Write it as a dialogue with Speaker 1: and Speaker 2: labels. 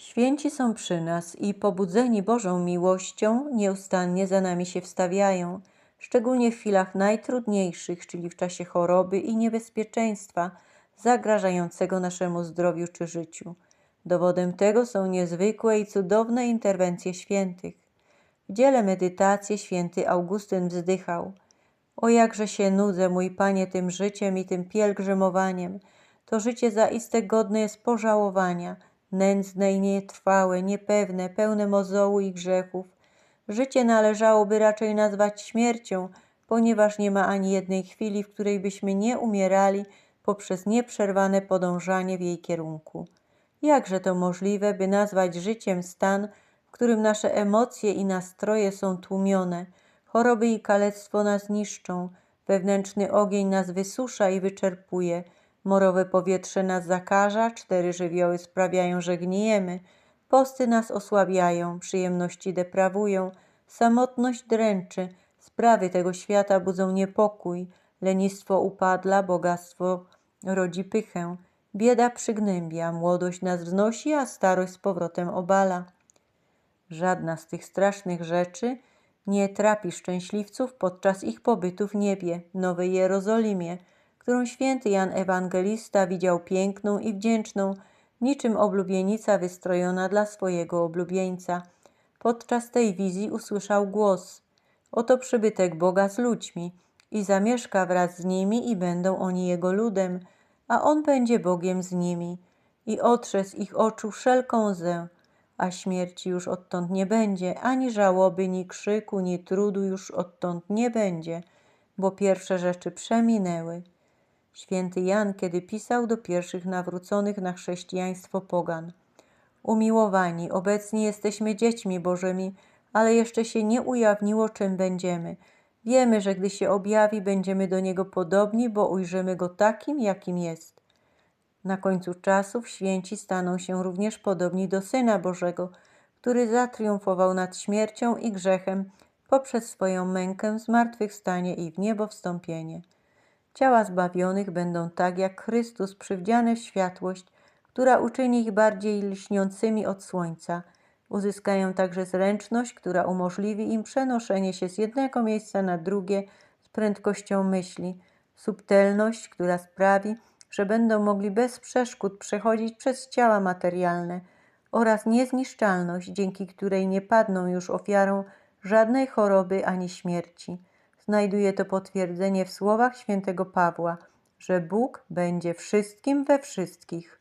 Speaker 1: Święci są przy nas i pobudzeni Bożą miłością nieustannie za nami się wstawiają, szczególnie w chwilach najtrudniejszych, czyli w czasie choroby i niebezpieczeństwa zagrażającego naszemu zdrowiu czy życiu. Dowodem tego są niezwykłe i cudowne interwencje świętych. W dziele medytacji święty Augustyn wzdychał: O jakże się nudzę, mój panie, tym życiem i tym pielgrzymowaniem. To życie zaiste godne jest pożałowania, nędzne i nietrwałe, niepewne, pełne mozołu i grzechów. Życie należałoby raczej nazwać śmiercią, ponieważ nie ma ani jednej chwili, w której byśmy nie umierali poprzez nieprzerwane podążanie w jej kierunku. Jakże to możliwe, by nazwać życiem stan, w którym nasze emocje i nastroje są tłumione, choroby i kalectwo nas niszczą, wewnętrzny ogień nas wysusza i wyczerpuje, morowe powietrze nas zakaża, cztery żywioły sprawiają, że gnijemy, posty nas osłabiają, przyjemności deprawują, samotność dręczy, sprawy tego świata budzą niepokój, lenistwo upadla, bogactwo rodzi pychę, bieda przygnębia, młodość nas wznosi, a starość z powrotem obala. Żadna z tych strasznych rzeczy nie trapi szczęśliwców podczas ich pobytu w niebie, Nowej Jerozolimie, którą święty Jan Ewangelista widział piękną i wdzięczną, niczym oblubienica wystrojona dla swojego oblubieńca. Podczas tej wizji usłyszał głos: Oto przybytek Boga z ludźmi i zamieszka wraz z nimi i będą oni jego ludem, a on będzie Bogiem z nimi i otrze z ich oczu wszelką łzę a śmierci już odtąd nie będzie, ani żałoby, ni krzyku, ni trudu już odtąd nie będzie, bo pierwsze rzeczy przeminęły. Święty Jan, kiedy pisał do pierwszych nawróconych na chrześcijaństwo pogan. Umiłowani, obecnie jesteśmy dziećmi Bożymi, ale jeszcze się nie ujawniło, czym będziemy. Wiemy, że gdy się objawi, będziemy do Niego podobni, bo ujrzymy Go takim, jakim jest. Na końcu czasów święci staną się również podobni do Syna Bożego, który zatriumfował nad śmiercią i grzechem poprzez swoją mękę, zmartwychwstanie i w niebo wstąpienie. Ciała zbawionych będą tak jak Chrystus przywdziane w światłość, która uczyni ich bardziej lśniącymi od słońca. Uzyskają także zręczność, która umożliwi im przenoszenie się z jednego miejsca na drugie z prędkością myśli, subtelność, która sprawi, że będą mogli bez przeszkód przechodzić przez ciała materialne oraz niezniszczalność, dzięki której nie padną już ofiarą żadnej choroby ani śmierci. Znajduje to potwierdzenie w słowach świętego Pawła, że Bóg będzie wszystkim we wszystkich.